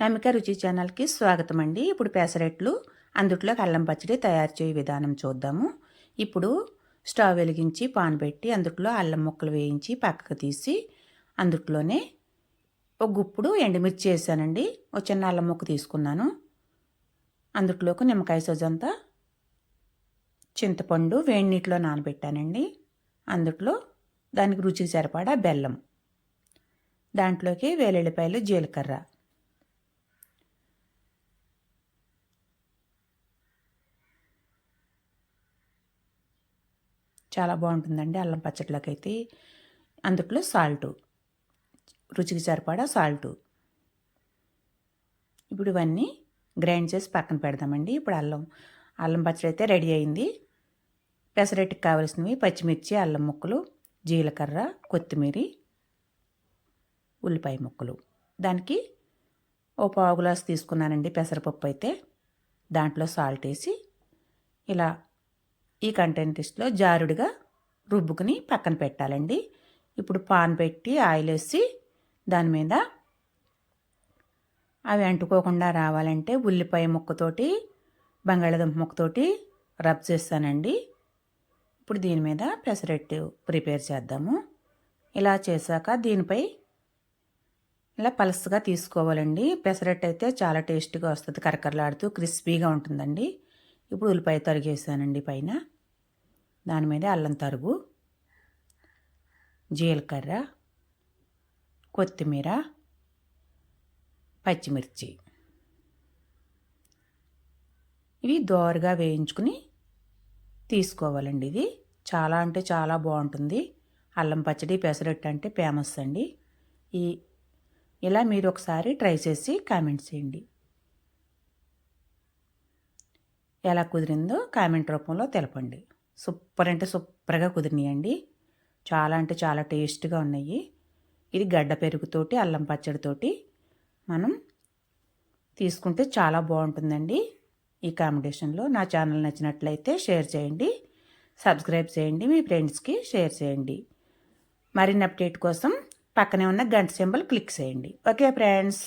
నమిక రుచి ఛానల్కి స్వాగతం అండి ఇప్పుడు పెసరెట్లు అందుట్లోకి అల్లం పచ్చడి తయారు చేయ విధానం చూద్దాము. ఇప్పుడు స్టవ్ వెలిగించి పాన్ పెట్టి అందుట్లో అల్లం ముక్కలు వేయించి పక్కకు తీసి అందుట్లోనే ఒక గుప్పుడు ఎండుమిర్చి వేసానండి ఒక చిన్న అల్లం ముక్క తీసుకున్నాను. అందుట్లోకి నిమ్మకాయ సొజంతా చింతపండు వేడి నీటిలో నానబెట్టానండి. అందుట్లో దానికి రుచికి సరిపడా బెల్లం. దాంట్లోకి వేలెల్లిపాయలు జీలకర్ర. చాలా బాగుంటుందండి అల్లం పచ్చట్లోకి అయితే అందుట్లో సాల్టు. రుచికి సరిపడా సాల్టు. ఇప్పుడు ఇవన్నీ గ్రైండ్ చేసి పక్కన పెడదామండి. ఇప్పుడు అల్లం అల్లం పచ్చడి అయితే రెడీ అయింది. పెసరెట్టుకి కావాల్సినవి పచ్చిమిర్చి అల్లం ముక్కలు జీలకర్ర కొత్తిమీర ఉల్లిపాయ ముక్కలు. దానికి ఓ పావు గ్లాస్ తీసుకున్నానండి పెసరపప్పు అయితే. దాంట్లో సాల్ట్ వేసి ఇలా ఈ కంటెంటిస్ట్లో జారుడుగా రుబ్బుకుని పక్కన పెట్టాలండి. ఇప్పుడు పాన్ పెట్టి ఆయిల్ వేసి దాని మీద అవి అంటుకోకుండా రావాలంటే ఉల్లిపాయ ముక్కతోటి బంగాళాదుంప ముక్కతోటి రబ్ చేస్తానండి. ఇప్పుడు దీని మీద పెసరెట్టు ప్రిపేర్ చేద్దాము. ఇలా చేశాక దీనిపై ఇలా పలసగా తీసుకోవాలండి. పెసరట్టు అయితే చాలా టేస్ట్గా వస్తుంది. కరకరలాడుతూ క్రిస్పీగా ఉంటుందండి. ఇప్పుడు ఉల్లిపాయ తరిగేసానండి పైన. దాని మీద అల్లం తరుగు జీలకర్ర కొత్తిమీర పచ్చిమిర్చి. ఇవి దోరగా వేయించుకుని తీసుకోవాలండి ఇది. చాలా అంటే చాలా బాగుంటుంది. అల్లం పచ్చడి పెసరట్టు అంటే ఫేమస్ అండి. ఈ ఇలా మీరు ఒకసారి ట్రై చేసి కామెంట్ చేయండి. ఎలా కుదిరిందో కామెంట్ రూపంలో తెలపండి. సూపర్ అంటే సూపర్గా కుదిరినాయండి. చాలా అంటే చాలా టేస్ట్గా ఉన్నాయి. ఇది గడ్డ పెరుగుతోటి అల్లం పచ్చడితోటి మనం తీసుకుంటే చాలా బాగుంటుందండి. ఈ కాంబినేషన్లో నా ఛానల్ నచ్చినట్లయితే షేర్ చేయండి. సబ్స్క్రైబ్ చేయండి. మీ ఫ్రెండ్స్కి షేర్ చేయండి. మరిన్ని అప్డేట్ కోసం పక్కనే ఉన్న గంట సింబల్ క్లిక్ చేయండి. Okay friends.